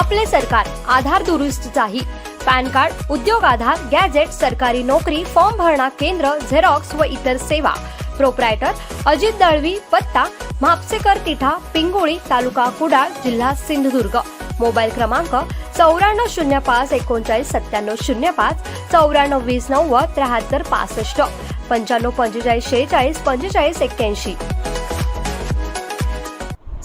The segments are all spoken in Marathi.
आपले सरकार आधार दुरुस्तीचाही. पॅन कार्ड उद्योग आधार गॅजेट सरकारी नोकरी फॉर्म भरणा केंद्र झेरॉक्स व इतर सेवा. प्रोप्रायटर अजित दळवी पत्ता म्हापसेकर तिठा पिंगोळी तालुका कुडाळ जिल्हा सिंधुदुर्ग. मोबाईल क्रमांक चौऱ्याण्णव शून्य पाच एकोणचाळीस सत्त्याण्णव शून्य पाच चौऱ्याण्णव वीस नव्वद त्र्याहत्तर पासष्ट. पंच्याण्णव पंचेचाळीस शेहेचाळीस पंचेचाळीस एक्क्याऐंशी.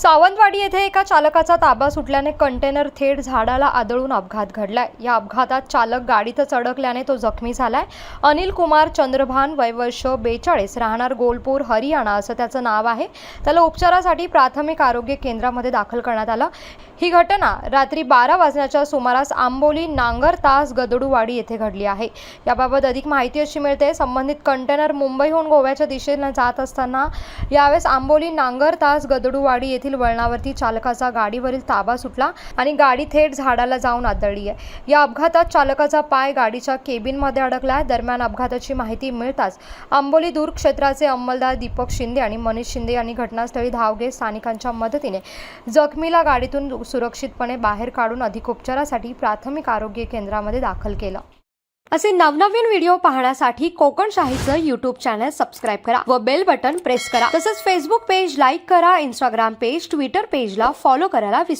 सावंतवाडी येथे एका चालकाचा ताबा सुटल्याने कंटेनर थेट झाडाला आदळून अपघात घडलाय. या अपघातात चालक गाडीतच अडकल्याने तो जखमी झालाय. अनिल कुमार चंद्रभान वयवर्ष बेचाळीस राहणार गोलपूर हरियाणा असं त्याचं नाव आहे. त्याला उपचारासाठी प्राथमिक आरोग्य केंद्रामध्ये दाखल करण्यात आलं. ही घटना रात्री बारा वाजण्याच्या सुमारास आंबोली नांगर तास गदडूवाडी येथे घडली आहे. याबाबत अधिक माहिती अशी मिळते संबंधित कंटेनर मुंबईहून गोव्याच्या दिशेने जात असताना यावेळेस आंबोली नांगर तास गदडूवाडी येथील वळणावरती चालकाचा गाडीवरील ताबा सुटला आणि गाडी थेट झाडाला जाऊन आदळली आहे. या अपघातात चालकाचा पाय गाडीच्या केबिनमध्ये अडकला. आहे दरम्यान अपघाताची माहिती मिळताच आंबोली दूर क्षेत्राचे अंमलदार दीपक शिंदे आणि मनीष शिंदे यांनी घटनास्थळी धाव घेत स्थानिकांच्या मदतीने जखमीला गाडीतून सुरक्षितपणे बाहेर काढून अधिक उपचारासाठी प्राथमिक आरोग्य केंद्रामध्ये दाखल केलं. असे नवनवीन व्हिडिओ पाहण्यासाठी कोकण शाहीचं युट्यूब चॅनल सबस्क्राईब करा व बेल बटन प्रेस करा. तसंच फेसबुक पेज लाईक करा इंस्टाग्राम पेज ट्विटर पेजला फॉलो करायला विसरू